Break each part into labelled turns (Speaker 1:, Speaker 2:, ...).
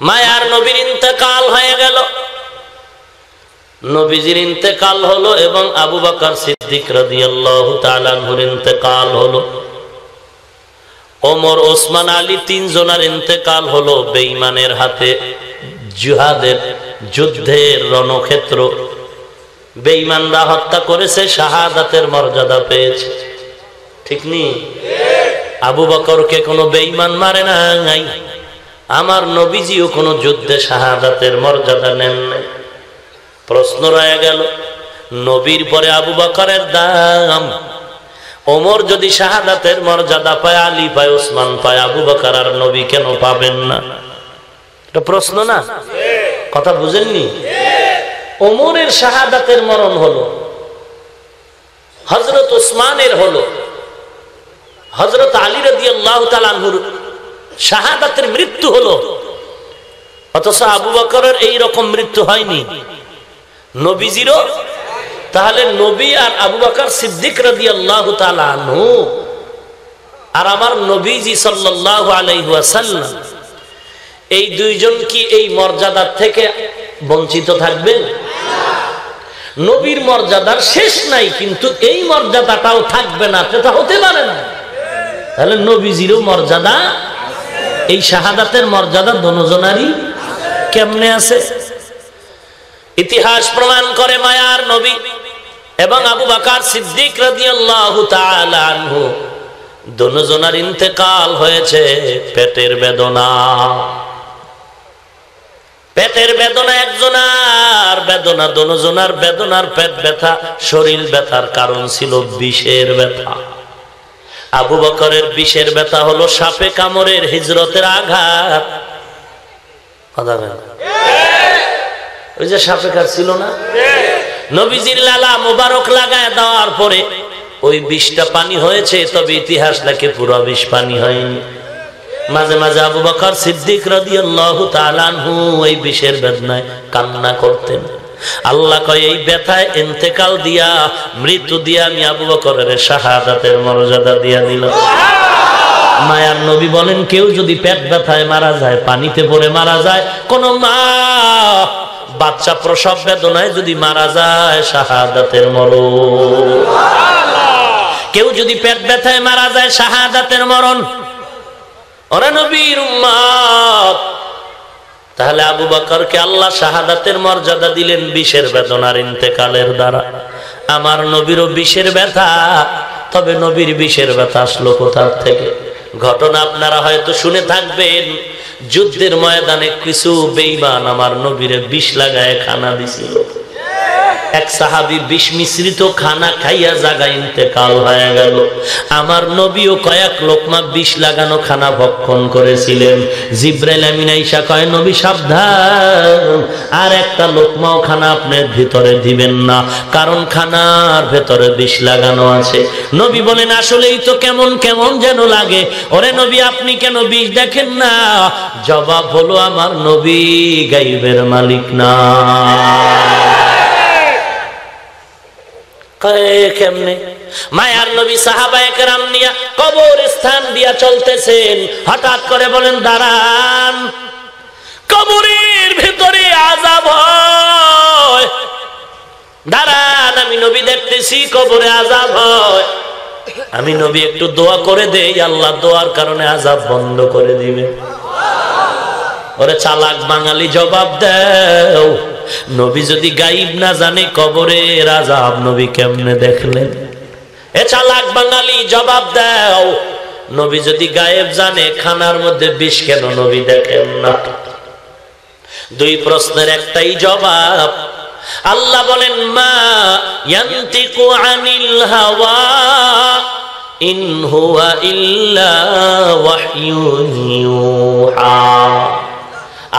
Speaker 1: মায়ার নবীর ইন্তেকাল হয়ে গেল। নবীজির ইন্তেকাল হলো এবং আবু বকর সিদ্দিক রাদিয়াল্লাহু তাআলার ইন্তেকাল হলো। ওমর ওসমান আলী তিনজনের ইন্তেকাল হলো বেঈমানের হাতে জিহাদের যুদ্ধের রণক্ষেত্র। বেঈমানরা হত্যা করেছে শাহাদাতের মর্যাদা পেয়েছে। ঠিক নি? আবু বকরকে কোনো বেঈমান মারে নাই। আমার নবীজিও কোনো যুদ্ধে শাহাদাতের মর্যাদা নেন নাই। প্রশ্ন রয়ে গেল, নবীর পরে আবু বকরের দাম। ওমর যদি শাহাদাতের মর্যাদা পায়, আলী পায়, ওসমান পায়, আবু বকর আর নবী কেন পাবেন না? এটা প্রশ্ন না? কথা বুঝেননি? ওমরের শাহাদাতের মরণ হলো হজরত ওসমানের হলো হজরত আলী রদি আল্লাহ তালানহুর শাহাদাতের মৃত্যু হলো। অথচ আবু বকরের এই রকম মৃত্যু হয়নি। নবীজিরও? তাহলে নবী আর আবু বকর সিদ্দিক রদি আল্লাহ তালানহু আর আমার নবীজি সাল্লাহ এই দুইজন কি এই মর্যাদার থেকে বঞ্চিত থাকবেন নবীর মর্যাদার শেষ নাই, কিন্তু এই মর্যাদাটাও থাকবে না, সেটা হতে পারে না। তাহলে নবীজিরও মর্যাদা এই শাহাদাতের মর্যাদা দনজনারই কেমনে আছে? ইতিহাস প্রমাণ করে মায়ার নবী এবং আবু বাকার সিদ্দিক রাদিয়াল্লাহু ইন্তেকাল হয়েছে পেটের বেদনা। পেটের বেদনা একজনার বেদনা, দনজনার বেদনার পেট ব্যথা, শরীর ব্যথার কারণ ছিল বিষের ব্যথা। আবু বকরের বিষের ব্যথা হলো সাপে কামড়ের হিজরতের আঘাত। ওই যে সাপে কার ছিল না? নবীজির লালা মোবারক লাগায় দেওয়ার পরে ওই বিষটা পানি হয়েছে তবে ইতিহাস লেখে পুরো বিষ পানি হয়নি। মাঝে মাঝে আবু বকর সিদ্দিক রাদিয়াল্লাহু তাআলা আনহু এই বিষের বেদনায় কান্না করতেন। আল্লাহ কয় এই ব্যথায় ইন্তেকাল দিয়া মৃত্যু দিয়া আমি আবু বকরের শাহাদাতের মর্যাদা দিয়া দিল মায়ার নবী বলেন কেউ যদি পেট ব্যথায় মারা যায় পানিতে পড়ে মারা যায় কোন মা বাচ্চা প্রসব বেদনায় যদি মারা যায় শাহাদাতের মরণ। কেউ যদি পেট ব্যথায় মারা যায় শাহাদাতের মরণ। ওরা নবীর উম্মত তাহলে আবু বাকরকে আল্লাহ শাহাদাতের মর্যাদা দিলেন বিষের বেদনার ইন্তেকালের দ্বারা। আমার নবীরও বিষের ব্যথা, তবে নবীর বিষের ব্যথা আসলো কোথার থেকে? ঘটনা আপনারা হয়তো শুনে থাকবেন, যুদ্ধের ময়দানে কিছু বেইমান আমার নবীরে বিষ লাগায় খানা দিছিল। এক সাহাবি বিষ মিশ্রিত খানা খাইয়া জাগা ইন্তেকাল হয়ে গেল। আমার নবীও কয়েক লোকমা বিষ লাগানো খানা ভক্ষণ করেছিলেন। জিব্রাইল আমিন আইসা কয়, নবী, সাবধান। আর একটা লোকমাও খানা আপনার ভিতরে দিবেন না, কারণ খানার ভেতরে বিষ লাগানো আছে। নবী বলেন, আসলেই তো কেমন কেমন যেন লাগে। ওরে নবী, আপনি কেন বিষ দেখেন না? জবাব হলো, আমার নবী গাইবের মালিক না। মায়ার নবী কেরাম নিয়া কবর স্থান দিয়া চলতেছেন। হঠাৎ করে বলেন, দাঁড়ান, কবরের ভিতরে আজাব হয়। দাঁড়ান, আমি নবী দেখতেছি, কবরে আজাব হয়। আমি নবী, একটু দোয়া করে দেই, আল্লাহ দোয়ার কারণে আজাব বন্ধ করে দিবে ওরে চালাক বাঙালি, জবাব দেও। নবী যদি গাইব না জানে কবরে রাজাব নবী কেমনে দেখলেন? এ চালাক বাঙালি, জবাব দাও। নবী যদি গায়েব জানে, খানার মধ্যে বিষ কেন নবী দেখেন না? দুই প্রশ্নের একটাই জবাব। আল্লাহ বলেন, মা আনিল হাওয়া ইল্লা ওয়াহয়ুন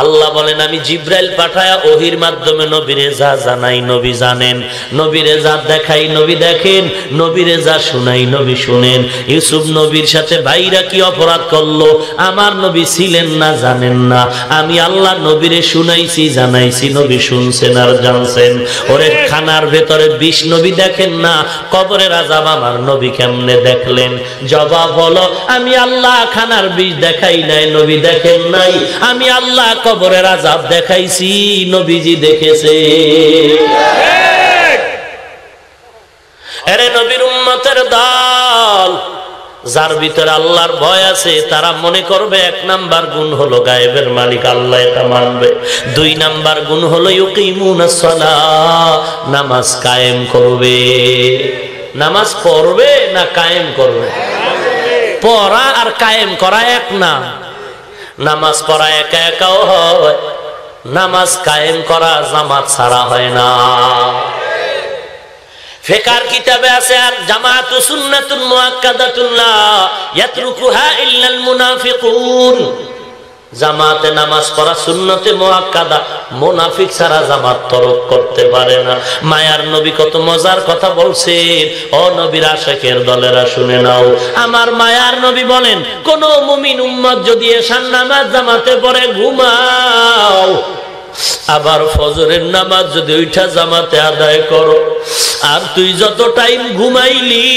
Speaker 1: আল্লাহ বলেন, আমি জিব্রাইল পাঠায়া ওহির মাধ্যমে নবীরে যা জানাই, নবী জানেন। নবীরে যা দেখাই, নবী দেখেন। নবীরে যা শুনাই, নবী শুনেন। ইউসুফ নবীর সাথে, ভাইরা কি অপরাধ করল? আমার নবী ছিলেন না, জানেন না। আমি আল্লাহ নবীরে শুনাইছি, জানাইছি, নবী শুনছেন আর জানছেন। ওরে খানার ভেতরে বিষ নবী দেখেন না, কবরের আজাব আমার নবী কেমনে দেখলেন? জবাব হলো, আমি আল্লাহ খানার বিষ দেখাই নাই, নবী দেখেন নাই। আমি আল্লাহ কবরের আজাব দেখাইছি, নবীজি দেখেছে। এরে নবীর উম্মতের দল, যার ভিতরে আল্লাহর ভয় আছে, তারা মনে করবে এক নাম্বার গুণ হলো গায়েবের মালিক, আল্লাহ এটা মানবে। দুই নাম্বার গুণ হলো নামাজ কায়েম করবে। নামাজ পড়বে না কায়েম করবে? পড়া আর কায়েম করা এক না। নামাজ পড়া একা একাও হয়। নামাজ কায়েম করা জামাত ছাড়া হয় না। ফেকার কিতাবে আছে, আর জামাত সুন্নাতুন মুআক্কাদাতুন লা ইয়াতরুকুহা ইল্লাল মুনাফিকুন। জামাতে নামাজ পড়া সুন্নতে মোয়াক্কাদা, মোনাফিক ছাড়া জামাত তরক করতে পারে না। মায়ার নবী কত মজার কথা বলছেন। ও নবীর আশেকের দলেরা শুনে নাও। আমার মায়ার নবী বলেন, কোন মুমিন উম্মত যদি এসান নামাজ জামাতে পরে ঘুমাও। আবার ফজরের নামাজ যদি ওইটা জামাতে আদায় করো, আর তুই যত টাইম ঘুমাইলি,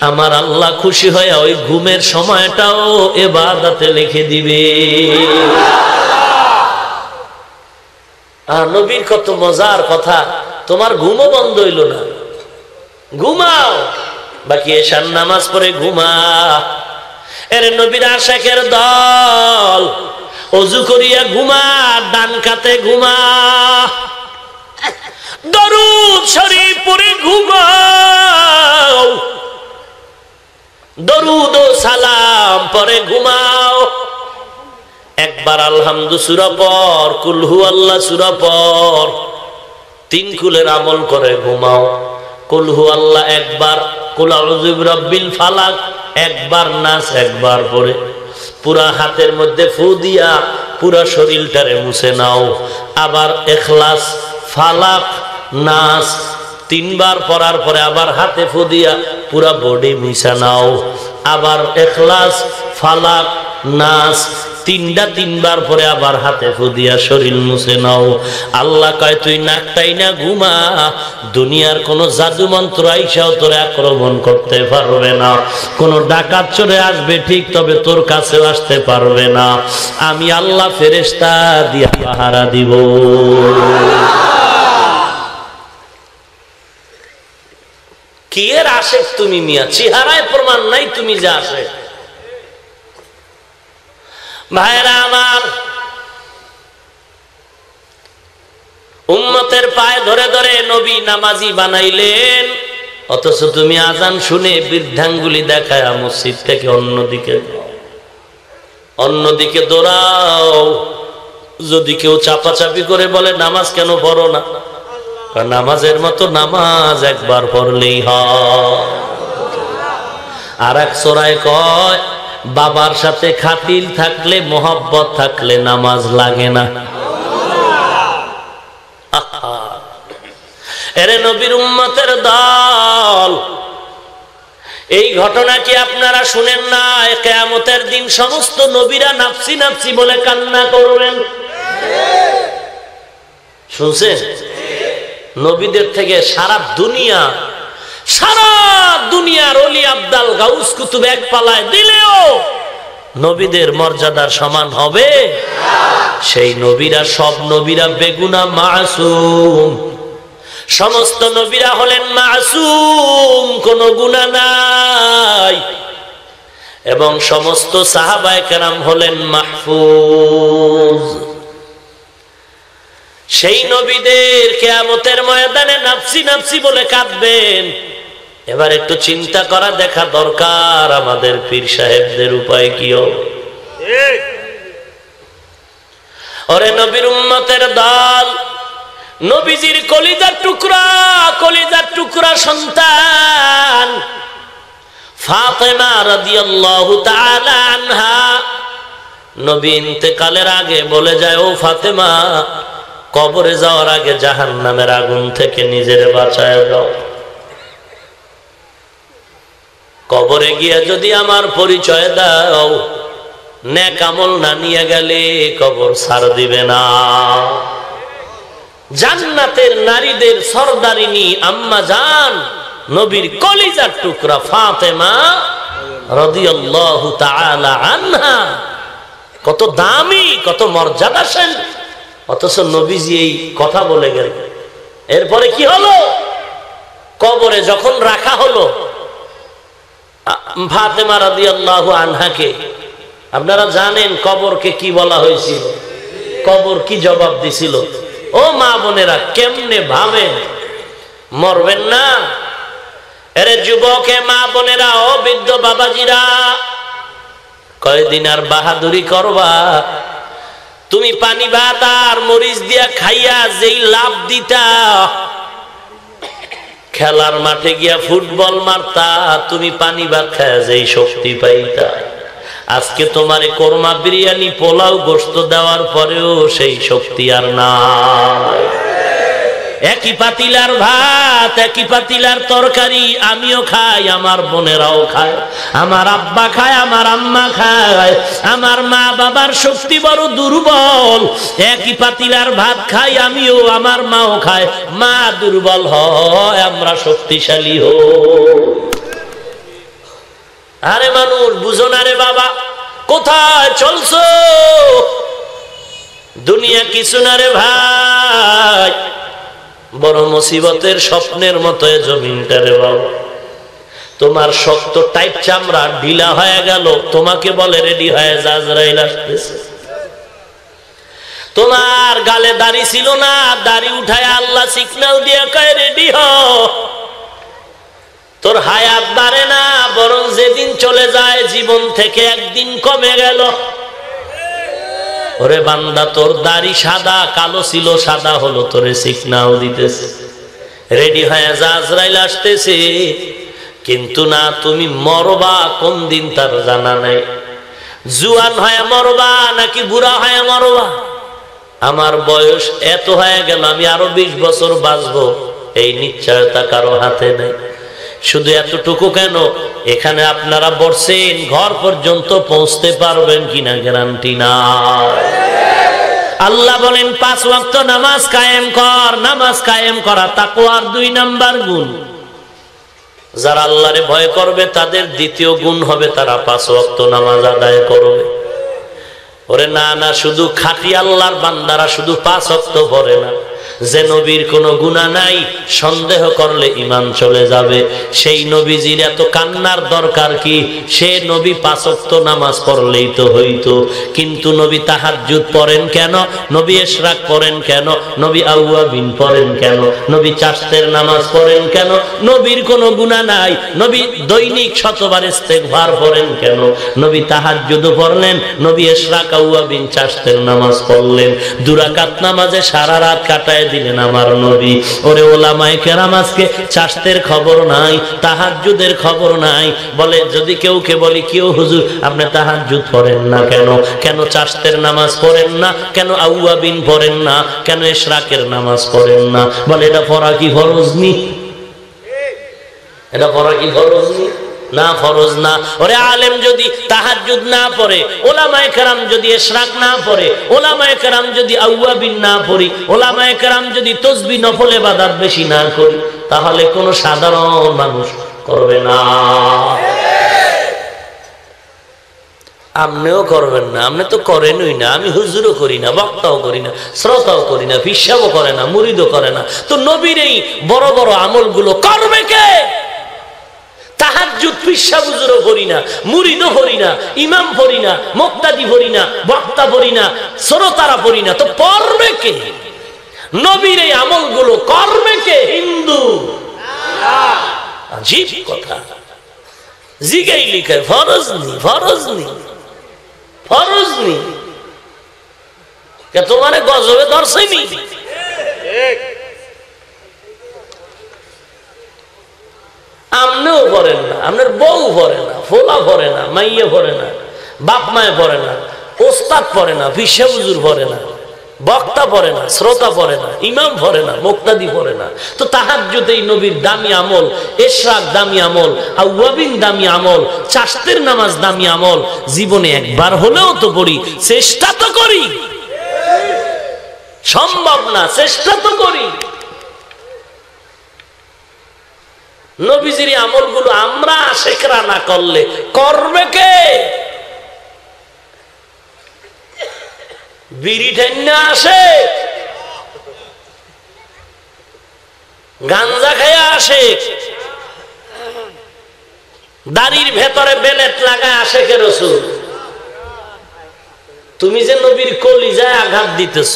Speaker 1: আমার আল্লাহ খুশি হয়ে ওই ঘুমের সময়টাও এবাদাতে লিখে দিবে। আর নবীর কত মজার কথা, তোমার ঘুমও বন্ধ হইল না। ঘুমাও, বাকি এসার নামাজ পড়ে ঘুমা। এর নবীর আশেকের দল অজু করিয়া ঘুমা, ডান কাতে ঘুমা। দরুদ শরীফ পরে ঘুমাও। দরুদ ও সালাম পরে ঘুমাও। একবার আলহামদু সুরা পর কুলহু আল্লাহ সুরা পর। তিন কুলের আমল করে ঘুমাও। কুলহু আল্লাহ একবার কুলাউজুব রব্বিল ফালাক একবার নাচ একবার পরে পুরা হাতের মধ্যে ফু দিয়া পুরা শরীরটারে মুছে নাও। আবার এখলাস, ফালাক, নাস তিনবার পরার পরে আবার হাতে ফু দিয়া পুরা বডি মিশা নাও। আবার এখলাস, ফালাক নাচ তিনটা তিনবার পরে আবার হাতে ফুদিয়া শরীর মুছে নাও। আল্লাহ কয়, তুই নাকটাই না ঘুমা, দুনিয়ার কোন জাদু মন্ত্র আইসাও তোরে আক্রমণ করতে পারবে না। কোন ডাকাত চলে আসবে ঠিক, তবে তোর কাছেও আসতে পারবে না। আমি আল্লাহ ফেরেস্তা দিয়া পাহারা দিব। কি এর আশেক তুমি মিয়া? চেহারায় প্রমাণ নাই তুমি যে আসে ভাইরা আমার, উম্মতের পায়ে ধরে ধরে নবী নামাজি বানাইলেন। অথচ তুমি আজান শুনে বৃদ্ধাঙ্গুলি দেখায় মসজিদ থেকে অন্যদিকে অন্যদিকে দৌড়াও। যদি কেউ চাপাচাপি করে বলে, নামাজ কেন পড়ো না? নামাজের মতো নামাজ একবার পড়লেই হয়। আর এক সোরায় কয় বাবার সাথে খাতিল থাকলে, মোহব্বত থাকলে নামাজ লাগে না। এরে নবীর উম্মতের দল, এই ঘটনা কি আপনারা শুনেন না? কেয়ামতের দিন সমস্ত নবীরা নাপসি নাপসি বলে কান্না করবেন। শুনছেন? নবীদের থেকে সারা দুনিয়া সারা দুনিয়ার অলি আব্দাল গাউস কুতুব এক পালায় দিলেও নবীদের মর্যাদার সমান হবে। সেই নবীরা সব নবীরা বেগুনা মাসুম। সমস্ত নবীরা হলেন মাসুম, কোন গুণা নাই। এবং সমস্ত সাহাবায় কেরাম হলেন মাহফুজ। সেই নবীদের কেয়ামতের ময়দানে নাপসি নাপসি বলে কাঁদবেন। এবার একটু চিন্তা করা দেখা দরকার আমাদের পীর সাহেবদের উপায় কি ওরে নবীর উম্মতের দল নবীজির কলিজার টুকরা কলিজার টুকরা সন্তান ফাতেমা রাদিয়াল্লাহু তাআলা আনহা নবী ইন্তেকালের আগে বলে যায় ও ফাতেমা কবরে যাওয়ার আগে জাহান নামের আগুন থেকে নিজের বাঁচায় যাও কবরে গিয়ে যদি আমার পরিচয় দাও নেকামল না নিয়ে গেলে কবর সার দিবে না। জান্নাতের নারীদের সর্দারিনী আম্মা জান, নবীর কলিজার টুকরা ফাতেমা রাদিয়াল্লাহু কত দামি, কত মর্যাদাসীন অথচ নবীজি এই কথা বলে গেল এরপরে কি হলো? কবরে যখন রাখা হলো আনহাকে। আপনারা জানেন কবরকে কি বলা হয়েছিল? কবর কি জবাব দিছিল? ও মা বোনেরা, কেমনে ভাবেন? মরবেন না? এরে যুবকে, মা বোনেরা, ও বৃদ্ধ বাবাজিরা, কয়দিন আর বাহাদুরি করবা? তুমি পানি ভাত আর মরিচ দিয়া খাইয়া যেই লাভ দিতা খেলার মাঠে গিয়া ফুটবল মারতা, তুমি পানি ভাত খায় যেই শক্তি পাইতা। আজকে তোমার কোরমা বিরিয়ানি, পোলাও গোস্ত দেওয়ার পরেও সেই শক্তি আর নাই। একই পাতিলার ভাত, একই পাতিলার তরকারি, আমিও খাই, আমার বোনেরাও খায়, আমার আব্বা খায়, আমার আম্মা খায়, আমার মা বাবার শক্তি বড় দুর্বল, একই পাতিলার ভাত খাই, আমিও, আমার মাও খায়, মা দুর্বল হয়, আমরা শক্তিশালী হো আরে মানুষ, বুঝো না রে বাবা, কোথায় চলছো? দুনিয়া কিছু না রে ভাই। বড় মুসিবতের স্বপ্নের মতো জমিনটা রে বাবা। তোমার শক্ত টাইপ চামড়া ঢিলা হয়ে গেল, তোমাকে বলে রেডি হয়ে জাজরাইল আসতেছে। তোমার গালে দাড়ি ছিল না, দাড়ি উঠায় আল্লাহ সিগন্যাল দিয়ে কয়, রেডি হ। তোর হায়াত বাড়ে না, বরং যেদিন চলে যায় জীবন থেকে একদিন কমে গেল। ওরে বান্দা, তোর দাড়ি সাদা, কালো ছিল, সাদা হলো, তোরে সিকনাও দিতেছে। রেডি হয়ে জাজরাইল আসতেছে। কিন্তু না, তুমি মরবা, কোন দিন তার জানা নাই। জুয়ান হয়ে মরবা, নাকি বুড়া হয়ে মরবা? আমার বয়স এত হয়ে গেল, আমি আরও বিশ বছর বাঁচবো, এই নিশ্চয়তা কারও হাতে নেই। শুধু এতটুকু কেন? এখানে আপনারা বসছেন ঘর পর্যন্ত পৌঁছতে পারবেন কিনা গ্যারান্টি না আল্লাহ বলেন, পাঁচ ওয়াক্ত নামাজ কায়েম কর, নামাজ কায়েম করা তাকুয়ার দুই নাম্বার গুণ। যারা আল্লাহরে ভয় করবে, তাদের দ্বিতীয় গুণ হবে তারা পাঁচ ওয়াক্ত নামাজ আদায় করবে। ওরে না না, শুধু খাটি আল্লাহর বান্দারা শুধু পাঁচ ওয়াক্ত পড়ে না। যে নবীর কোনো গুণা নাই, সন্দেহ করলে ইমান চলে যাবে। সেই নবীজির এত কান্নার দরকার কি? সে নবী পাঁচক্ত নামাজ পড়লেই তো হইতো। কিন্তু নবী তাহাজ্জুদ পড়েন কেন? নবী এশরাক পড়েন কেন? নবী আউয়াবিন পড়েন কেন? নবী চাষতের নামাজ পড়েন কেন? নবীর কোনো গুণা নাই। নবী দৈনিক শতবার ইস্তেগফার পড়েন কেন? নবী তাহার তাহাজ্জুদ পড়লেন, নবী এশরাক আউয়াবিন চাষের নামাজ পড়লেন। দুরাকাত নামাজে সারা রাত কাটায় দিলেন আমার নবী। ওরে ওলামায় কেরাম আজকে চাষতের খবর নাই তাহাজুদের খবর নাই। বলে যদি কেউ কে বলি কেউ হুজুর আপনি তাহাজুদ পড়েন না কেন? কেন চাষতের নামাজ পড়েন না? কেন আউয়াবিন পড়েন না? কেন এশরাকের নামাজ পড়েন না? বলে এটা পড়া কি ফরজ নি? এটা পড়া কি ফরজ নি? না ফরজ না। ওরে আলেম যদি তাহাজুদ না পড়ে, ওলামায়ে কেরাম যদি এশরাক না পড়ে, ওলামায়ে কেরাম যদি আউয়াবিন না পড়ি, ওলামায়ে কেরাম যদি তসবি নফলে বাদাত বেশি না করি, তাহলে কোন সাধারণ মানুষ করবে না। আপনিও করবেন না। আপনি তো করেনই না। আমি হুজুরও করি না, বক্তাও করি না, শ্রোতাও করি না বিশ্বাসও করে না, মুরিদও করে না। তো নবীর এই বড় বড় আমলগুলো করবে কে? তাহাজুদ পিসা বুজুরও করি না, মুরিদও করি না, ইমাম পড়ি না, মুক্তাদি পড়ি না, বক্তা পড়ি না, শ্রোতারা পড়ি না। তো পড়বে কে? নবীর এই আমলগুলো করবে কে? হিন্দু। আজীব কথা। জিগাই লিখে, ফরজ নি ফরজ নি ফরজ নি তোমার গজবে ধরছেনি আমনেও পড়েন না আপনার বউ পড়ে না ফোলা পড়ে না মাইয়ে পড়ে না বাপ মায়ে পড়ে না ওস্তাদ পড়ে না বিশ্বা পড়ে না বক্তা পড়ে না শ্রোতা পড়ে না ইমাম পড়ে না মুক্তাদি পড়ে না তো তাহার যদি নবীর দামি আমল এশরাক দামি আমল আউয়াবিন দামি আমল চাষতের নামাজ দামি আমল জীবনে একবার হলেও তো পড়ি চেষ্টা তো করি সম্ভব না চেষ্টা তো করি নবীজির আমলগুলো আমরা শেখরা না করলে করবে কে? আসে। গাঞ্জা খাইয়া আসে। দাড়ির ভেতরে বেলেট লাগায় আসে কে তুমি যে নবীর কলিজায় আঘাত দিতেছ।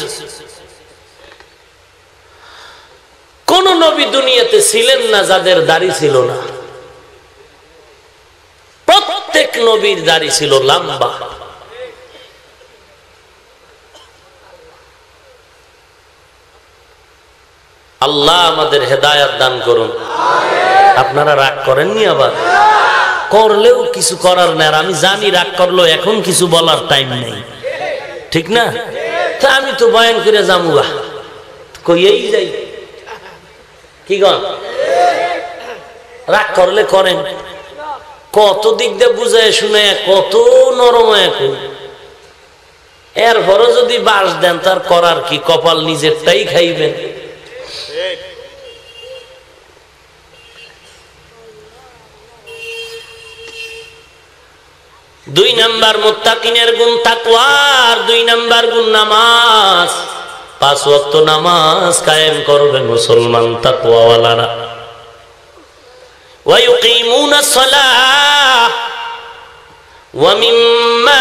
Speaker 1: কোন নবী দুনিয়াতে ছিলেন না, যাদের দাড়ি ছিল না। প্রত্যেক নবীর দাড়ি ছিল লম্বা। আল্লাহ আমাদের হেদায়াত দান করুন। আপনারা রাগ করেননি আবার? করলেও কিছু করার নেই, আর আমি জানি রাগ করল এখন কিছু বলার টাইম নেই। ঠিক না? তা আমি তো বয়ান করে যামুগা। কইয়েই যাই। কি রাগ করলে করেন। কত দিক দিয়ে বুঝায় শুনে, কত নরম এখন। এরপরও যদি বাস দেন, তার করার কি? কপাল নিজেরটাই খাইবেন দুই নাম্বার মুত্তাকিনের গুণ তাকওয়ার দুই নাম্বার গুণ নামাজ। পাঁচ ওয়াক্ত নামাজ কায়েম করবে মুসলমান তাকওয়াওয়ালারা। ওয়া মিম্মা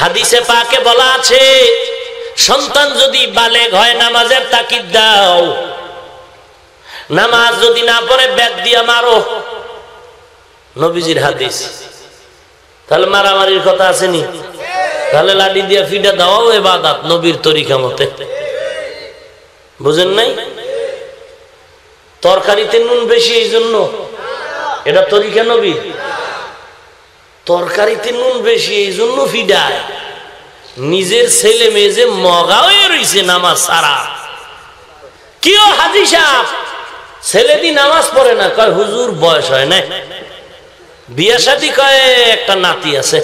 Speaker 1: হাদিসে পাকে বলা আছে, সন্তান যদি বালেগ হয় নামাজের তাকিদ দাও। নামাজ যদি না পড়ে, ব্যাগ দিয়া মারো। নবীজির হাদিস। তাহলে মারামারির কথা আসেনি? তাহলে লাঠি দিয়া ফিডা দেওয়াও এবাদাত নবীর তরিকা মতে। বুঝেন নাই? তরকারিতে নুন বেশি, এই জন্য। এটা তরিকা নবী। তরকারিতে নুন বেশি, এই জন্য ফিডায় নিজের ছেলে মেয়ে যে মগা হয়ে রয়েছে নামাজ সারা কিও হাজি সাহ ছেলেদি নামাজ পড়ে না, কয়, হুজুর, বয়স হয় না বিয়ে সাথী কয়ে, একটা নাতি আছে।